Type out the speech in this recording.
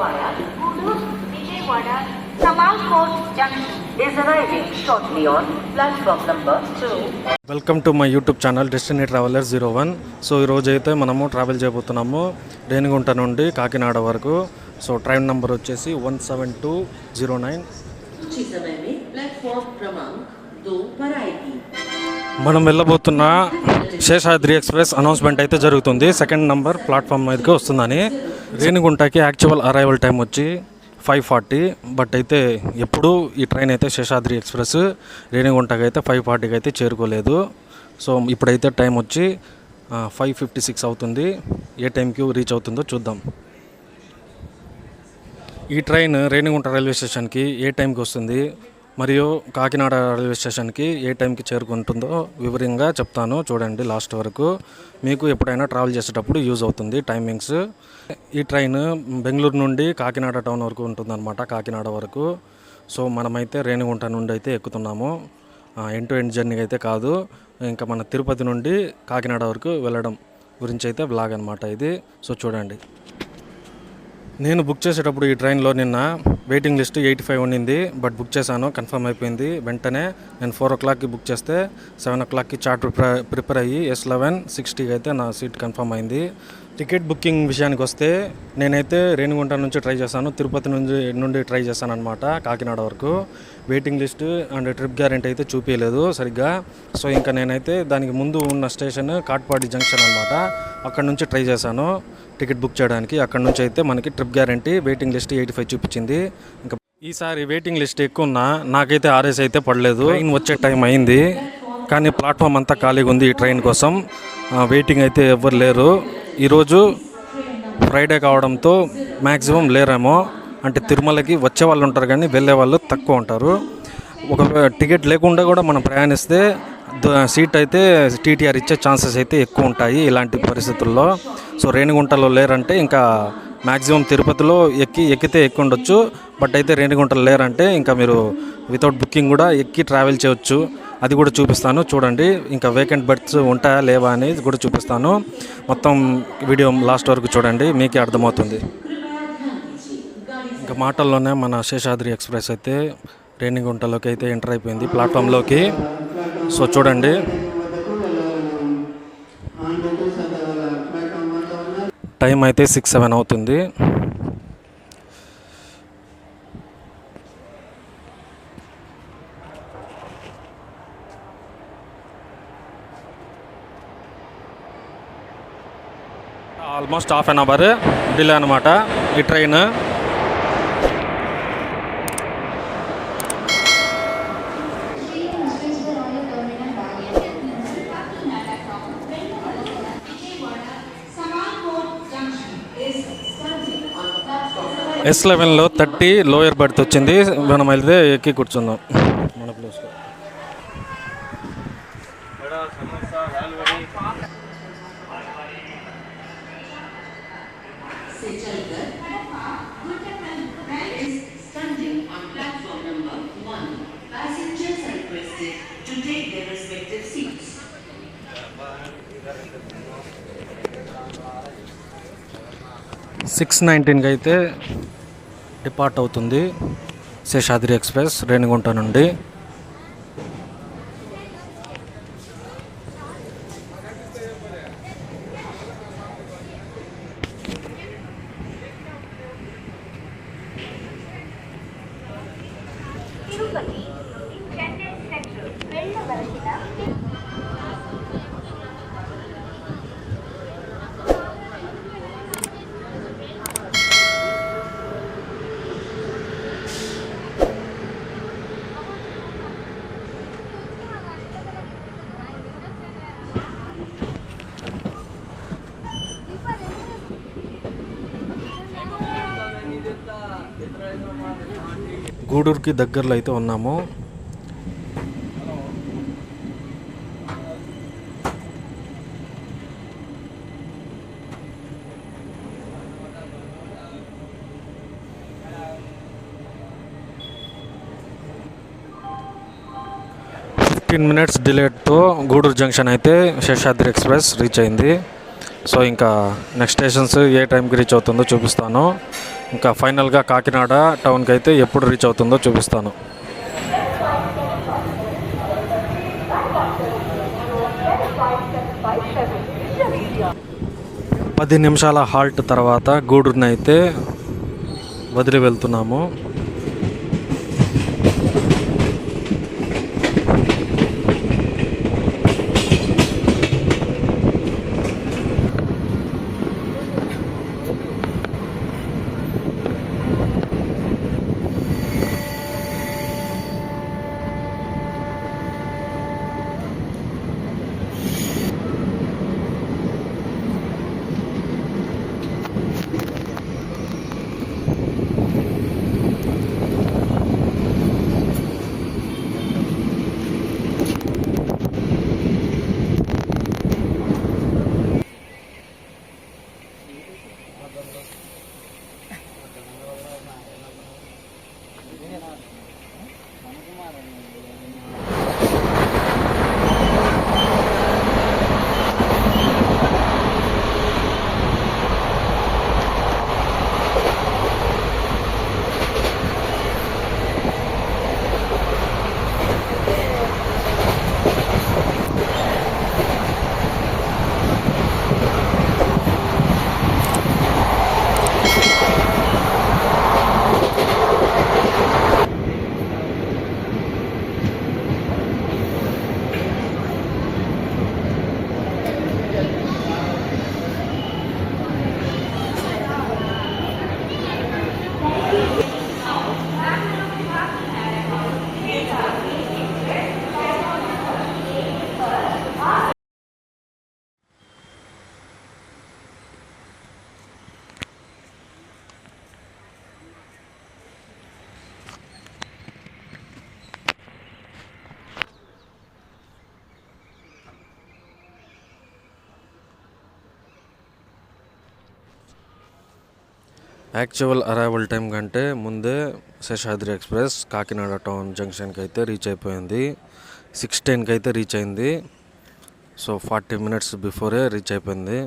Maguire, who lose welcome to my YouTube channel Destiny Traveller zero one so ఈరోజు అయితే మనము travel చేయబోతున్నాము రేణిగుంట నుండి కాకినాడ వరకు. సో ట్రైన్ నంబర్ వచ్చేసి one seven two zero nine మనం వెళ్ళబోతున్న శేషాద్రి ఎక్స్ప్రెస్ అనౌన్స్మెంట్ అయితే జరుగుతుంది. సెకండ్ నంబర్ ప్లాట్ఫామ్ మీదకి వస్తుందని. రేణిగుంటకి యాక్చువల్ అరైవల్ టైం వచ్చి ఫైవ్ ఫార్టీ బట్ అయితే ఎప్పుడు ఈ ట్రైన్ అయితే శేషాద్రి ఎక్స్ప్రెస్ రేణిగుంటకి అయితే ఫైవ్ ఫార్టీకి అయితే చేరుకోలేదు. సో ఇప్పుడైతే టైం వచ్చి ఫైవ్ ఫిఫ్టీ సిక్స్ అవుతుంది. ఏ టైంకి రీచ్ అవుతుందో చూద్దాం. ఈ ట్రైన్ రేణిగుంట రైల్వే స్టేషన్కి ఏ టైంకి వస్తుంది? మరియు కాకినాడ రైల్వే స్టేషన్కి ఏ టైంకి చేరుకుంటుందో వివరంగా చెప్తాను. చూడండి లాస్ట్ వరకు. మీకు ఎప్పుడైనా ట్రావెల్ చేసేటప్పుడు యూజ్ అవుతుంది టైమింగ్స్. ఈ ట్రైన్ బెంగళూరు నుండి కాకినాడ టౌన్ వరకు ఉంటుందన్నమాట కాకినాడ వరకు. సో మనమైతే రేణిగుంట నుండి అయితే ఎక్కుతున్నాము. ఎండ్ టు ఎండ్ జర్నీ అయితే కాదు. ఇంకా మన తిరుపతి నుండి కాకినాడ వరకు వెళ్ళడం గురించి అయితే బ్లాగ్ అనమాట ఇది. సో చూడండి. నేను బుక్ చేసేటప్పుడు ఈ ట్రైన్లో నిన్న వెయిటింగ్ లిస్ట్ ఎయిటీ ఫైవ్ ఉండింది బట్ బుక్ చేశాను కన్ఫర్మ్ అయిపోయింది. వెంటనే నేను ఫోర్ ఓ క్లాక్కి బుక్ చేస్తే సెవెన్ ఓ క్లాక్కి చార్ట్ ప్రిపేర్ ప్రిపేర్ అయ్యి ఎస్ లెవెన్ సిక్స్టీకి అయితే నా సీట్ కన్ఫర్మ్ అయింది. టికెట్ బుకింగ్ విషయానికి వస్తే నేనైతే రేణిగుంట నుంచి ట్రై చేశాను తిరుపతి నుంచి నుండి ట్రై చేశాను అనమాట కాకినాడ వరకు. Waiting list and trip guarantee అయితే చూపించలేదు సరిగ్గా. సో ఇంకా నేనైతే దానికి ముందు ఉన్న స్టేషన్ కాట్పాడి జంక్షన్ అనమాట అక్కడ నుంచి ట్రై చేశాను టికెట్ బుక్ చేయడానికి. అక్కడ నుంచి అయితే మనకి trip guarantee waiting list eighty five చూపించింది. ఇంకా ఈసారి వెయిటింగ్ లిస్ట్ ఎక్కువ ఉన్నా నాకైతే ఆర్ఎస్ అయితే పడలేదు. ట్రైన్ వచ్చే టైం అయింది కానీ ప్లాట్ఫామ్ అంతా ఖాళీగా ఉంది ఈ ట్రైన్ కోసం. Uh, వెయిటింగ్ అయితే ఎవ్వరు లేరు. ఈరోజు ఫ్రైడే కావడంతో మ్యాక్సిమం లేరేమో. అంటే తిరుమలకి వచ్చే వాళ్ళు ఉంటారు కానీ వెళ్ళే వాళ్ళు తక్కువ ఉంటారు. ఒక టికెట్ లేకుండా కూడా మనం ప్రయాణిస్తే సీట్ అయితే టీటీఆర్ ఇచ్చే ఛాన్సెస్ అయితే ఎక్కువ ఉంటాయి ఇలాంటి పరిస్థితుల్లో. సో రేణిగుంటలో లేరంటే ఇంకా మ్యాక్సిమం తిరుపతిలో ఎక్కి ఎక్కితే ఎక్కువ ఉండొచ్చు. బట్ అయితే రేణిగుంటలు లేరంటే ఇంకా మీరు వితౌట్ బుకింగ్ కూడా ఎక్కి ట్రావెల్ చేయొచ్చు. అది కూడా చూపిస్తాను. చూడండి ఇంకా వేకెంట్ బెర్త్స్ ఉంటాయా లేవా అనేది కూడా చూపిస్తాను. మొత్తం వీడియో లాస్ట్ వరకు చూడండి మీకే అర్థమవుతుంది. ఇంకా మాటల్లోనే మన శేషాద్రి ఎక్స్ప్రెస్ అయితే రేణిగుంటలోకి అయితే ఎంటర్ అయిపోయింది ప్లాట్ఫామ్లోకి. సో చూడండి. టైం అయితే సిక్స్ సెవెన్ అవుతుంది. Almost half an hour delay అనమాట ఈ ట్రైన్. ఎస్ లెవెన్లో థర్టీ లోయర్ బర్త్ వచ్చింది. మనం వెళ్తే ఎక్కి కూర్చుందాం. మన ప్లేస్లో సిక్స్ నైన్టీన్కి అయితే డిపార్ట్ అవుతుంది శేషాద్రి ఎక్స్ప్రెస్ రేణిగుంట నుండి. తిరుపతి గూడూరుకి దగ్గరలో అయితే ఉన్నాము. ఫిఫ్టీన్ మినిట్స్ డిలేట్తో గూడూరు జంక్షన్ అయితే శేషాద్రి ఎక్స్ప్రెస్ రీచ్ అయింది. సో ఇంకా నెక్స్ట్ స్టేషన్స్ ఏ టైంకి రీచ్ అవుతుందో చూపిస్తాను. ఇంకా ఫైనల్గా కాకినాడ టౌన్కి అయితే ఎప్పుడు రీచ్ అవుతుందో చూపిస్తాను. పది నిమిషాల హాల్ట్ తర్వాత గూడూరునైతే వదిలి వెళ్తున్నాము. యాక్చువల్ అరైవల్ టైం కంటే ముందే శేషాద్రి ఎక్స్ప్రెస్ కాకినాడ టౌన్ జంక్షన్కి అయితే రీచ్ అయిపోయింది. సిక్స్ టెన్కి అయితే రీచ్ అయింది సో ఫార్టీ మినిట్స్ బిఫోరే రీచ్ అయిపోయింది.